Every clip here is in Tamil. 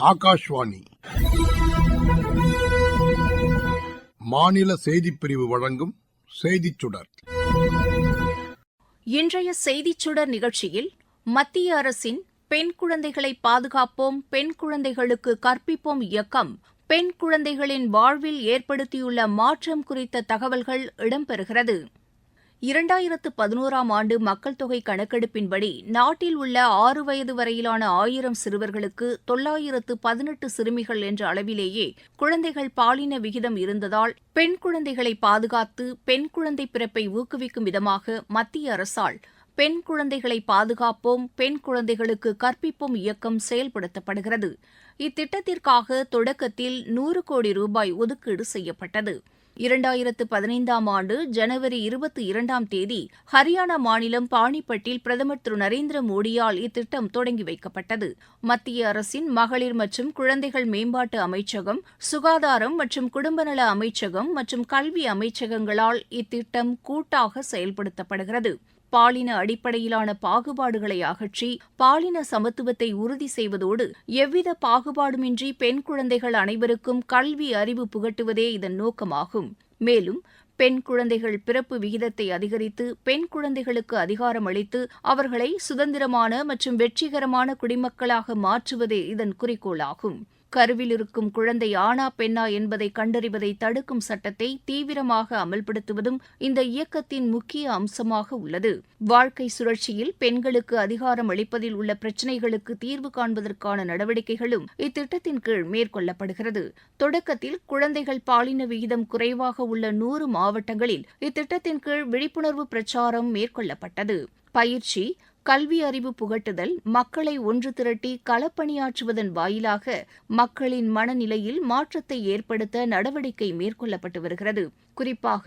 ஆகாஷ்வாணி. மாநில செய்திப்பிரிவு வழங்கும் செய்திச் சுடர். இன்றைய செய்திச் சுடர் நிகழ்ச்சியில் மத்திய அரசின் பெண் குழந்தைகளை பாதுகாப்போம் பெண் குழந்தைகளுக்கு கற்பிப்போம் இயக்கம் பெண் குழந்தைகளின் வாழ்வில் ஏற்படுத்தியுள்ள மாற்றம் குறித்த தகவல்கள் இடம்பெறுகிறது. இரண்டாயிரத்து பதினோராம் ஆண்டு மக்கள் தொகை கணக்கெடுப்பின்படி நாட்டில் உள்ள ஆறு வயது வரையிலான ஆயிரம் சிறுவர்களுக்கு தொள்ளாயிரத்து பதினெட்டு சிறுமிகள் என்ற அளவிலேயே குழந்தைகள் பாலின விகிதம் இருந்ததால் பெண் குழந்தைகளை பாதுகாத்து பெண் குழந்தை பிறப்பை ஊக்குவிக்கும் விதமாக மத்திய அரசால் பெண் குழந்தைகளை பாதுகாப்போம் பெண் குழந்தைகளுக்கு கற்பிப்போம் இயக்கம் செயல்படுத்தப்படுகிறது. இத்திட்டத்திற்காக தொடக்கத்தில் நூறு கோடி ரூபாய் ஒதுக்கீடு செய்யப்பட்டது. இரண்டாயிரத்து பதினைந்தாம் ஆண்டு ஜனவரி இருபத்தி இரண்டாம் தேதி ஹரியானா மாநிலம் பாணிப்பட்டில் பிரதமர் திரு நரேந்திர மோடியால் இத்திட்டம் தொடங்கி வைக்கப்பட்டது. மத்திய அரசின் மகளிர் மற்றும் குழந்தைகள் மேம்பாட்டு அமைச்சகம் சுகாதாரம் மற்றும் குடும்பநல அமைச்சகம் மற்றும் கல்வி அமைச்சகங்களால் இத்திட்டம் கூட்டாக செயல்படுத்தப்படுகிறது. பாலின அடிப்படையிலான பாகுபாடுகளை அகற்றி பாலின சமத்துவத்தை உறுதி செய்வதோடு எவ்வித பாகுபாடுமின்றி பெண் குழந்தைகள் அனைவருக்கும் கல்வி அறிவு புகட்டுவதே இதன் நோக்கமாகும். மேலும் பெண் குழந்தைகள் பிறப்பு விகிதத்தை அதிகரித்து பெண் குழந்தைகளுக்கு அதிகாரம் அளித்து அவர்களை சுதந்திரமான மற்றும் வெற்றிகரமான குடிமக்களாக மாற்றுவதே இதன் குறிக்கோளாகும். கருவில் இருக்கும் குழந்தை ஆணா பெண்ணா என்பதை கண்டறிவதை தடுக்கும் சட்டத்தை தீவிரமாக அமல்படுத்துவதும் இந்த இயக்கத்தின் முக்கிய அம்சமாக உள்ளது. வாழ்க்கை சுழற்சியில் பெண்களுக்கு அதிகாரம் அளிப்பதில் உள்ள பிரச்சினைகளுக்கு தீர்வு காண்பதற்கான நடவடிக்கைகளும் இத்திட்டத்தின் கீழ் மேற்கொள்ளப்படுகிறது. தொடக்கத்தில் குழந்தைகள் பாலின விகிதம் குறைவாக உள்ள நூறு மாவட்டங்களில் இத்திட்டத்தின் கீழ் விழிப்புணர்வு பிரச்சாரம் மேற்கொள்ளப்பட்டது. பயிற்சி கல்வி அறிவு புகட்டுதல் மக்களை ஒன்று திரட்டி களப்பணியாற்றுவதன் வாயிலாக மக்களின் மனநிலையில் மாற்றத்தை ஏற்படுத்த நடவடிக்கை மேற்கொள்ளப்பட்டு வருகிறது. குறிப்பாக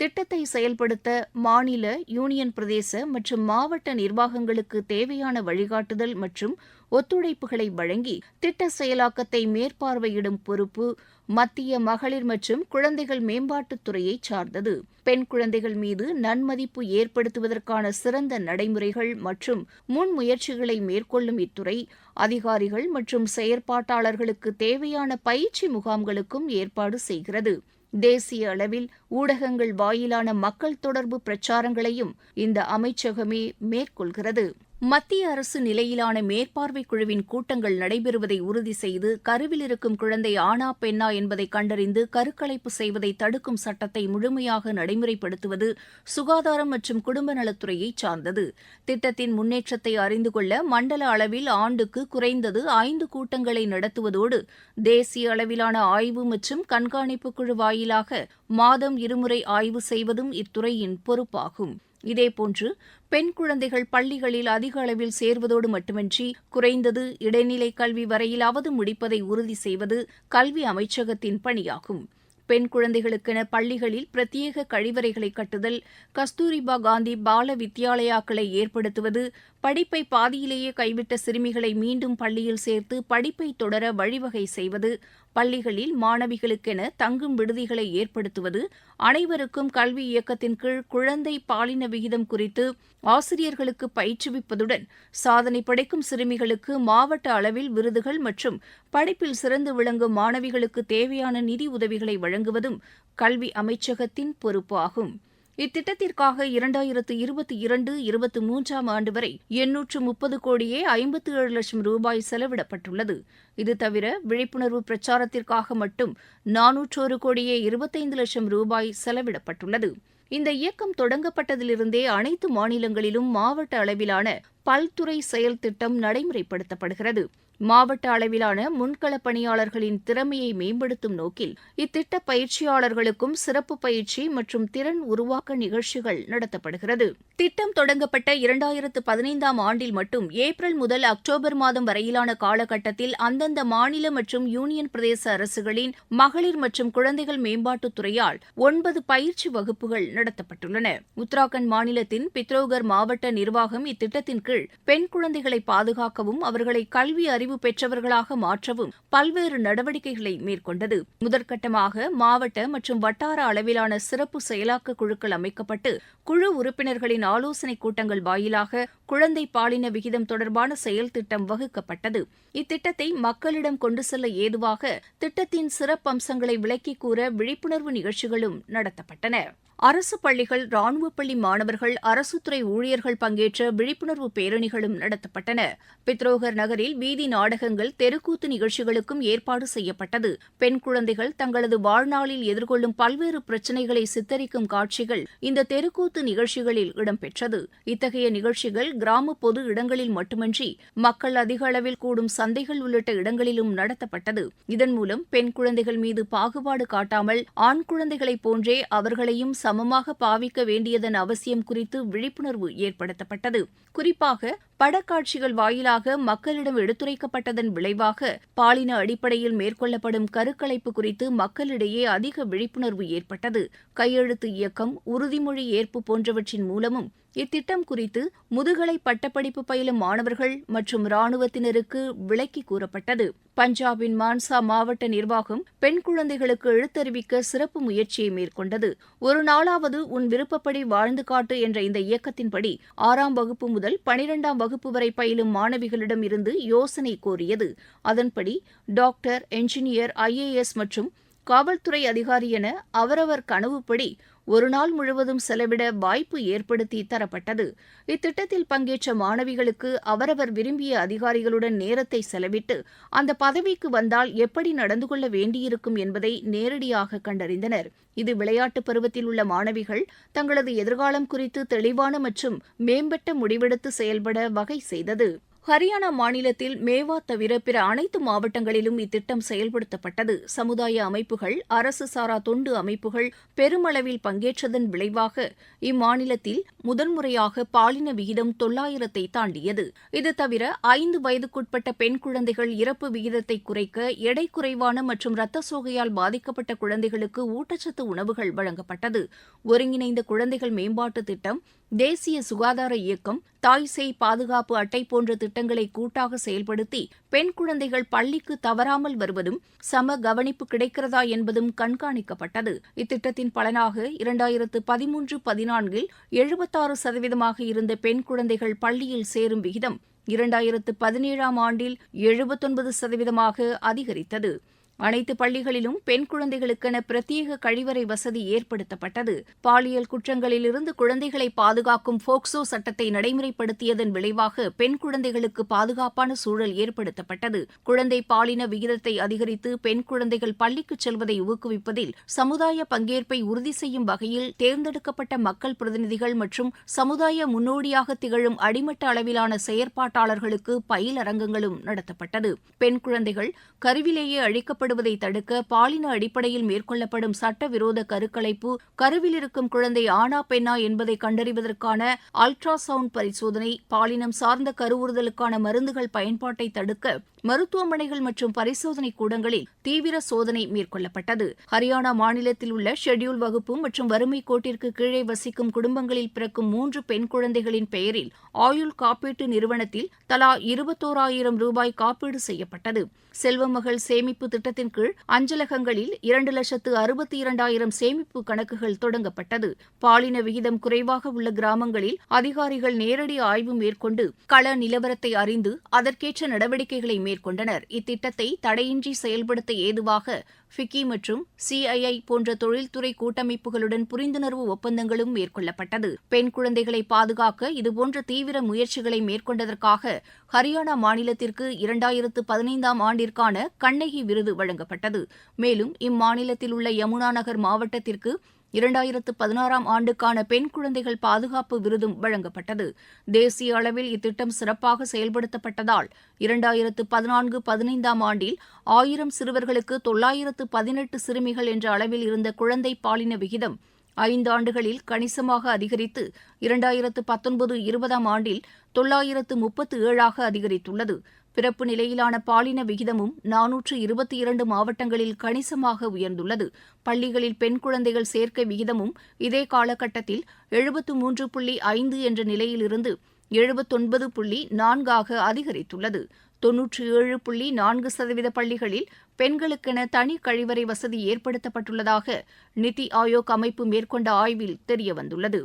திட்டத்தை செயல்படுத்த மாநில யூனியன் பிரதேச மற்றும் மாவட்ட நிர்வாகங்களுக்கு தேவையான வழிகாட்டுதல் மற்றும் ஒத்துழைப்புகளை வழங்கி திட்ட செயலாக்கத்தை மேற்பார்வையிடும் பொறுப்பு மத்திய மகளிர் மற்றும் குழந்தைகள் மேம்பாட்டுத் துறையை சார்ந்தது. பெண் குழந்தைகள் மீது நன்மதிப்பு ஏற்படுத்துவதற்கான சிறந்த நடைமுறைகள் மற்றும் முன்முயற்சிகளை மேற்கொள்ளும் இத்துறை அதிகாரிகள் மற்றும் செயற்பாட்டாளர்களுக்கு தேவையான பயிற்சி முகாம்களுக்கும் ஏற்பாடு செய்கிறது. தேசிய அளவில் ஊடகங்கள் வாயிலான மக்கள் தொடர்பு பிரச்சாரங்களையும் இந்த அமைச்சகமே மேற்கொள்கிறது. மத்திய அரசு நிலையிலான மேற்பார்வை குழுவின் கூட்டங்கள் நடைபெறுவதை உறுதி செய்து கருவில் இருக்கும் குழந்தை ஆணா பெண்ணா என்பதை கண்டறிந்து கருக்கலைப்பு செய்வதை தடுக்கும் சட்டத்தை முழுமையாக நடைமுறைப்படுத்துவது சுகாதாரம் மற்றும் குடும்ப நலத்துறையை சார்ந்தது. திட்டத்தின் முன்னேற்றத்தை அறிந்து கொள்ள மண்டல அளவில் ஆண்டுக்கு குறைந்தது ஐந்து கூட்டங்களை நடத்துவதோடு தேசிய அளவிலான ஆய்வு மற்றும் கண்காணிப்பு குழு வாயிலாக மாதம் இருமுறை ஆய்வு செய்வதும் இத்துறையின் பொறுப்பாகும். இதேபோன்று பெண் குழந்தைகள் பள்ளிகளில் அதிக அளவில் சேர்வதோடு மட்டுமின்றி குறைந்தது இடைநிலை கல்வி வரையிலாவது முடிப்பதை உறுதி செய்வது கல்வி அமைச்சகத்தின் பணியாகும். பெண் குழந்தைகளுக்கென பள்ளிகளில் பிரத்யேக கழிவறைகளை கட்டுதல் கஸ்தூரிபா காந்தி பால வித்யாலயாக்களை ஏற்படுத்துவது படிப்பை பாதியிலேயே கைவிட்ட சிறுமிகளை மீண்டும் பள்ளியில் சேர்த்து படிப்பை தொடர வழிவகை செய்வது பள்ளிகளில் மாணவிகளுக்கென தங்கும் விடுதிகளை ஏற்படுத்துவது அனைவருக்கும் கல்வி இயக்கத்தின் கீழ் குழந்தை பாலின விகிதம் குறித்து ஆசிரியர்களுக்கு பயிற்றுவிப்பதுடன் சாதனை படைக்கும் சிறுமிகளுக்கு மாவட்ட அளவில் விருதுகள் மற்றும் படிப்பில் சிறந்து விளங்கும் மாணவிகளுக்கு தேவையான நிதி உதவிகளை வழங்குவதும் கல்வி அமைச்சகத்தின் பொறுப்பாகும். இத்திட்டத்திற்காக இரண்டாயிரத்து இருபத்தி இரண்டு இருபத்தி மூன்றாம் ஆண்டு வரை எண்ணூற்று முப்பது கோடியே ஐம்பத்து ஏழு லட்சம் ரூபாய் செலவிடப்பட்டுள்ளது. இது தவிர விழிப்புணர்வு பிரச்சாரத்திற்காக மட்டும் நானூற்றோரு கோடியே இருபத்தைந்து லட்சம் ரூபாய் செலவிடப்பட்டுள்ளது. இந்த இயக்கம் தொடங்கப்பட்டதிலிருந்தே அனைத்து மாநிலங்களிலும் மாவட்ட அளவிலான பல்துறை செயல் திட்டம் நடைமுறைப்படுத்தப்படுகிறது. மாவட்ட அளவிலான முன்களப் பணியாளர்களின் திறமையை மேம்படுத்தும் நோக்கில் இத்திட்ட பயிற்சியாளர்களுக்கும் சிறப்பு பயிற்சி மற்றும் திறன் உருவாக்க நிகழ்ச்சிகள் நடத்தப்படுகிறது. திட்டம் தொடங்கப்பட்ட இரண்டாயிரத்து பதினைந்தாம் ஆண்டில் மட்டும் ஏப்ரல் முதல் அக்டோபர் மாதம் வரையிலான காலகட்டத்தில் அந்தந்த மாநில மற்றும் யூனியன் பிரதேச அரசுகளின் மகளிர் மற்றும் குழந்தைகள் மேம்பாட்டுத் துறையால் ஒன்பது பயிற்சி வகுப்புகள் நடத்தப்பட்டுள்ளன. உத்தராகண்ட் மாநிலத்தின் பித்ரோகர் மாவட்ட நிர்வாகம் இத்திட்டத்தின் கீழ் பெண் குழந்தைகளை பாதுகாக்கவும் அவர்களை கல்வி அறிவு அறிவு பெற்றவர்களாக மாற்றவும் பல்வேறு நடவடிக்கைகளை மேற்கொண்டது. முதற்கட்டமாக மாவட்ட மற்றும் வட்டார அளவிலான சிறப்பு செயலாக்க குழுக்கள் அமைக்கப்பட்டு குழு உறுப்பினர்களின் ஆலோசனைக் கூட்டங்கள் வாயிலாக குழந்தை பாலின விகிதம் தொடர்பான செயல் திட்டம் வகுக்கப்பட்டது. இத்திட்டத்தை மக்களிடம் கொண்டு செல்ல ஏதுவாக திட்டத்தின் சிறப்பம்சங்களை விளக்கிக் கூற விழிப்புணர்வு நிகழ்ச்சிகளும் நடத்தப்பட்டன. அரசு பள்ளிகள் ராணுவப் பள்ளி மாணவர்கள் அரசுத்துறை ஊழியர்கள் பங்கேற்ற விழிப்புணர்வு பேரணிகளும் நடத்தப்பட்டன. பித்ரோகர் நகரில் வீதி நாடகங்கள் தெருக்கூத்து நிகழ்ச்சிகளுக்கும் ஏற்பாடு செய்யப்பட்டது. பெண் குழந்தைகள் தங்களது வாழ்நாளில் எதிர்கொள்ளும் பல்வேறு பிரச்சினைகளை சித்தரிக்கும் காட்சிகள் இந்த தெருக்கூத்து நிகழ்ச்சிகளில் இடம்பெற்றது. இத்தகைய நிகழ்ச்சிகள் கிராம பொது இடங்களில் மட்டுமன்றி மக்கள் அதிக அளவில் கூடும் சந்தைகள் உள்ளிட்ட இடங்களிலும் நடத்தப்பட்டது. இதன் மூலம் பெண் குழந்தைகள் மீது பாகுபாடு காட்டாமல் ஆண் குழந்தைகளைப் போன்றே அவர்களையும் சமமாக பாவிக்க வேண்டியதன் அவசியம் குறித்து விழிப்புணர்வு ஏற்படுத்தப்பட்டது. குறிப்பாக படக்காட்சிகள் வாயிலாக மக்களிடம் எடுத்துரைக்கப்பட்டதன் விளைவாக பாலின அடிப்படையில் மேற்கொள்ளப்படும் கருக்கலைப்பு குறித்து மக்களிடையே அதிக விழிப்புணர்வு ஏற்பட்டது. கையெழுத்து இயக்கம் உறுதிமொழி ஏற்பு போன்றவற்றின் மூலமும் இத்திட்டம் குறித்து முதுகலை பட்டப்படிப்பு பயிலும் மாணவர்கள் மற்றும் ராணுவத்தினருக்கு விளக்கி கூறப்பட்டது. பஞ்சாபின் மான்சா மாவட்ட நிர்வாகம் பெண் குழந்தைகளுக்கு எழுத்தறிவிக்க சிறப்பு முயற்சியை மேற்கொண்டது. ஒரு நாளாவது உன் விருப்பப்படி வாழ்ந்து காட்டு என்ற இந்த இயக்கத்தின்படி ஆறாம் வகுப்பு முதல் பனிரெண்டாம் வகுப்பு வரை பயிலும் மாணவிகளிடம் இருந்து யோசனை கோரியது. அதன்படி டாக்டர் என்ஜினியர் ஐஏஎஸ் மற்றும் காவல்துறை அதிகாரி என அவரவர் கனவுப்படி ஒருநாள் முழுவதும் செலவிட வாய்ப்பு ஏற்படுத்தி தரப்பட்டது. இத்திட்டத்தில் பங்கேற்ற மாணவிகளுக்கு அவரவர் விரும்பிய அதிகாரிகளுடன் நேரத்தை செலவிட்டு அந்த பதவிக்கு வந்தால் எப்படி நடந்து கொள்ள வேண்டியிருக்கும் என்பதை நேரடியாக கண்டறிந்தனர். இது விளையாட்டு பருவத்தில் உள்ள மாணவிகள் தங்களது எதிர்காலம் குறித்து தெளிவான மற்றும் மேம்பட்ட முடிவெடுத்து செயல்பட வகை செய்தது. ஹரியானா மாநிலத்தில் மேவா தவிர பிற அனைத்து மாவட்டங்களிலும் இத்திட்டம் செயல்படுத்தப்பட்டது. சமுதாய அமைப்புகள் அரசு சாரா தொண்டு அமைப்புகள் பெருமளவில் பங்கேற்றதன் விளைவாக இம்மாநிலத்தில் முதன்முறையாக பாலின விகிதம் தொள்ளாயிரத்தை தாண்டியது. இது தவிர ஐந்து வயதுக்குட்பட்ட பெண் குழந்தைகள் இறப்பு விகிதத்தை குறைக்க எடை குறைவான மற்றும் இரத்த சோகையால் பாதிக்கப்பட்ட குழந்தைகளுக்கு ஊட்டச்சத்து உணவுகள் வழங்கப்பட்டது. ஒருங்கிணைந்த குழந்தைகள் மேம்பாட்டு திட்டம் தேசிய சுகாதார இயக்கம் தாய் சேய் பாதுகாப்பு அட்டை போன்ற திட்டங்களை கூட்டாக செயல்படுத்தி பெண் குழந்தைகள் பள்ளிக்கு தவறாமல் வருவதும் சம கவனிப்பு கிடைக்கிறதா என்பதும் கண்காணிக்கப்பட்டது. இத்திட்டத்தின் பலனாக இரண்டாயிரத்து பதிமூன்று பதினான்கில் எழுபத்தாறு சதவீதமாக இருந்த பெண் குழந்தைகள் பள்ளியில் சேரும் விகிதம் இரண்டாயிரத்து பதினேழாம் ஆண்டில் எழுபத்தொன்பது சதவீதமாக அதிகரித்தது. அனைத்து பள்ளிகளிலும் பெண் குழந்தைகளுக்கென பிரத்யேக கழிவறை வசதி ஏற்படுத்தப்பட்டது. பாலியல் குற்றங்களிலிருந்து குழந்தைகளை பாதுகாக்கும் போக்சோ சட்டத்தை நடைமுறைப்படுத்தியதன் விளைவாக பெண் குழந்தைகளுக்கு பாதுகாப்பான சூழல் ஏற்படுத்தப்பட்டது. குழந்தை பாலின விகிதத்தை அதிகரித்து பெண் குழந்தைகள் பள்ளிக்கு செல்வதை ஊக்குவிப்பதில் சமுதாய பங்கேற்பை உறுதி செய்யும் வகையில் தேர்ந்தெடுக்கப்பட்ட மக்கள் பிரதிநிதிகள் மற்றும் சமுதாய முன்னோடியாக திகழும் அடிமட்ட அளவிலான செயற்பாட்டாளர்களுக்கு பயிலரங்கங்களும் நடத்தப்பட்டது. பெண் குழந்தைகள் கருவிலேயே அழிக்கப்பட்ட ஏற்படுவதை தடுக்க பாலின அடிப்படையில் மேற்கொள்ளப்படும் சட்டவிரோத கருக்கலைப்பு கருவில் இருக்கும் குழந்தை ஆனா பெண்ணா என்பதை கண்டறிவதற்கான அல்ட்ரா சவுண்ட் பரிசோதனை பாலினம் சார்ந்த கருவுறுதலுக்கான மருந்துகள் பயன்பாட்டை தடுக்க மருத்துவமனைகள் மற்றும் பரிசோதனை கூடங்களில் தீவிர சோதனை மேற்கொள்ளப்பட்டது. ஹரியானா மாநிலத்தில் உள்ள ஷெட்யூல் வகுப்பு மற்றும் வறுமை கோட்டிற்கு கீழே வசிக்கும் குடும்பங்களில் பிறக்கும் மூன்று பெண் குழந்தைகளின் பெயரில் ஆயுள் காப்பீட்டு நிறுவனத்தில் தலா இருபத்தோராயிரம் ரூபாய் காப்பீடு செய்யப்பட்டது. செல்வமகள் சேமிப்பு திட்டத்தின் கீழ் அஞ்சலகங்களில் இரண்டு லட்சத்து அறுபத்தி இரண்டாயிரம் சேமிப்பு கணக்குகள் தொடங்கப்பட்டது. பாலின விகிதம் குறைவாக உள்ள கிராமங்களில் அதிகாரிகள் நேரடி ஆய்வு மேற்கொண்டு கள நிலவரத்தை அறிந்து அதற்கேற்ற நடவடிக்கைகளை மேற்கொண்டனர். இத்திட்டத்தை தடையின்றி செயல்படுத்த ஏதுவாக ஃபிக்கி மற்றும் சிஐஐ போன்ற தொழில்துறை கூட்டமைப்புகளுடன் புரிந்துணர்வு ஒப்பந்தங்களும் மேற்கொள்ளப்பட்டது. பெண் குழந்தைகளை பாதுகாக்க இதுபோன்ற தீவிர முயற்சிகளை மேற்கொண்டதற்காக ஹரியானா மாநிலத்திற்கு இரண்டாயிரத்து பதினைந்தாம் ஆண்டிற்கான கண்ணகி விருது வழங்கப்பட்டது. மேலும் இம்மாநிலத்தில் உள்ள யமுனா நகர் மாவட்டத்திற்கு இரண்டாயிரத்து பதினாறாம் ஆண்டுக்கான பெண் குழந்தைகள் பாதுகாப்பு விருதும் வழங்கப்பட்டது. தேசிய அளவில் இத்திட்டம் சிறப்பாக செயல்படுத்தப்பட்டதால் இரண்டாயிரத்து பதினான்கு பதினைந்தாம் ஆண்டில் ஆயிரம் சிறுவர்களுக்கு தொள்ளாயிரத்து பதினெட்டு சிறுமிகள் என்ற அளவில் இருந்த குழந்தை பாலின விகிதம் ஐந்து ஆண்டுகளில் கணிசமாக அதிகரித்து இரண்டாயிரத்து பத்தொன்பது இருபதாம் ஆண்டில் தொள்ளாயிரத்து முப்பத்து ஏழாக அதிகரித்துள்ளது. பிறப்பு நிலையிலான பாலின விகிதமும் நானூற்று இருபத்தி இரண்டு மாவட்டங்களில் கணிசமாக உயர்ந்துள்ளது. பள்ளிகளில் பெண் குழந்தைகள் சேர்க்கை விகிதமும் இதே காலகட்டத்தில் எழுபத்து மூன்று புள்ளி ஐந்து என்ற நிலையிலிருந்து எழுபத்தொன்பது புள்ளி நான்காக அதிகரித்துள்ளது. தொன்னூற்றி ஏழு புள்ளி நான்கு சதவீத பள்ளிகளில் பெண்களுக்கென தனி கழிவறை வசதி ஏற்படுத்தப்பட்டுள்ளதாக நித்தி ஆயோக் அமைப்பு மேற்கொண்ட ஆய்வில் தெரியவந்துள்ளது.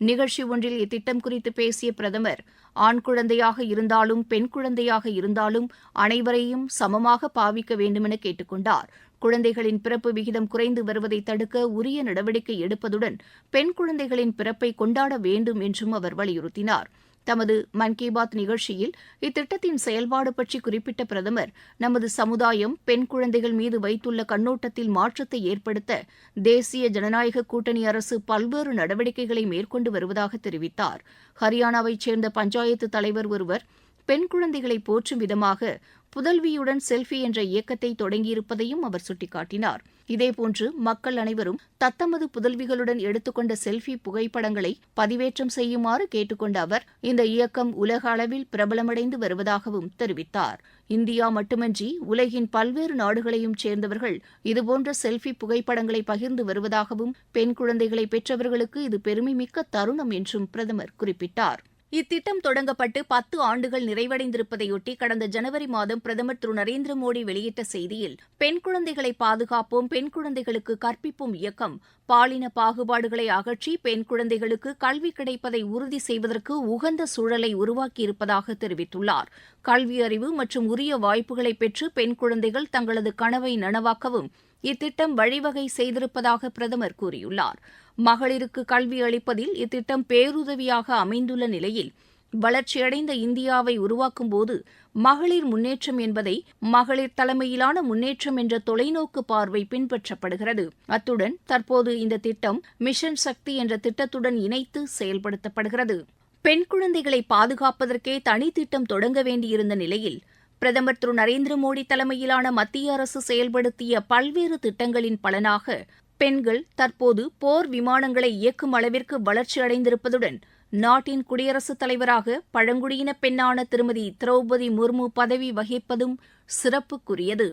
நிகழ்ச்சி ஒன்றில் இத்திட்டம் குறித்து பேசிய பிரதமர் ஆண் குழந்தையாக இருந்தாலும் பெண் குழந்தையாக இருந்தாலும் அனைவரையும் சமமாக பாவிக்க வேண்டுமென கேட்டுக் கொண்டார் குழந்தைகளின் பிறப்பு விகிதம் குறைந்து வருவதை தடுக்க உரிய நடவடிக்கை எடுப்பதுடன் பெண் குழந்தைகளின் பிறப்பை கொண்டாட வேண்டும் என்றும் அவர் வலியுறுத்தினார். தமது மன் கி பாத் நிகழ்ச்சியில் இத்திட்டத்தின் செயல்பாடு பற்றி குறிப்பிட்ட பிரதமர் நமது சமுதாயம் பெண் குழந்தைகள் மீது வைத்துள்ள கண்ணோட்டத்தில் மாற்றத்தை ஏற்படுத்த தேசிய ஜனநாயக கூட்டணி அரசு பல்வேறு நடவடிக்கைகளை மேற்கொண்டு வருவதாக தெரிவித்தார். ஹரியானாவைச் சேர்ந்த பஞ்சாயத்து தலைவர் ஒருவர் பெண் குழந்தைகளை போற்றும் விதமாக புதல்வியுடன் செல்ஃபி என்ற இயக்கத்தை தொடங்கியிருப்பதையும் அவர் சுட்டிக்காட்டினார். இதேபோன்று மக்கள் அனைவரும் தத்தமது புதல்விகளுடன் எடுத்துக்கொண்ட செல்ஃபி புகைப்படங்களை பதிவேற்றம் செய்யுமாறு கேட்டுக்கொண்ட அவர் இந்த இயக்கம் உலக அளவில் பிரபலமடைந்து வருவதாகவும் தெரிவித்தார். இந்தியா மட்டுமன்றி உலகின் பல்வேறு நாடுகளையும் சேர்ந்தவர்கள் இதுபோன்ற செல்ஃபி புகைப்படங்களை பகிர்ந்து வருவதாகவும் பெண் குழந்தைகளை பெற்றவர்களுக்கு இது பெருமைமிக்க தருணம் என்றும் பிரதமர் குறிப்பிட்டார். இத்திட்டம் தொடங்கப்பட்டு பத்து ஆண்டுகள் நிறைவடைந்திருப்பதையொட்டி கடந்த ஜனவரி மாதம் பிரதமர் திரு நரேந்திர மோடி வெளியிட்ட செய்தியில் பெண் குழந்தைகளை பாதுகாப்போம் பெண் குழந்தைகளுக்கு கற்பிப்போம் இயக்கம் பாலின பாகுபாடுகளை அகற்றி பெண் குழந்தைகளுக்கு கல்வி கிடைப்பதை உறுதி செய்வதற்கு உகந்த சூழலை உருவாக்கியிருப்பதாக தெரிவித்துள்ளார். கல்வி அறிவு மற்றும் உரிய வாய்ப்புகளை பெற்று பெண் குழந்தைகள் தங்களது கனவை நனவாக்கவும் இத்திட்டம் வழிவகை செய்திருப்பதாக பிரதமர் கூறியுள்ளார். மகளிருக்கு கல்வி அளிப்பதில் இத்திட்டம் பேருதவியாக அமைந்துள்ள நிலையில் வளர்ச்சியடைந்த இந்தியாவை உருவாக்கும்போது மகளிர் முன்னேற்றம் என்பதை மகளிர் தலைமையிலான முன்னேற்றம் என்ற தொலைநோக்கு பார்வை பின்பற்றப்படுகிறது. அத்துடன் தற்போது இந்த திட்டம் மிஷன் சக்தி என்ற திட்டத்துடன் இணைத்து செயல்படுத்தப்படுகிறது. பெண் குழந்தைகளை பாதுகாப்பதற்கே தனி திட்டம் தொடங்க வேண்டியிருந்த நிலையில் பிரதமர் திரு நரேந்திர மோடி தலைமையிலான மத்திய அரசு செயல்படுத்திய பல்வேறு திட்டங்களின் பலனாக பெண்கள் தற்போது போர் விமானங்களை இயக்கும் அளவிற்கு வளர்ச்சியடைந்திருப்பதுடன் நாட்டின் குடியரசுத் தலைவராக பழங்குடியின பெண்ணான திருமதி திரௌபதி முர்மு பதவி வகிப்பதும் சிறப்புக்குரியது.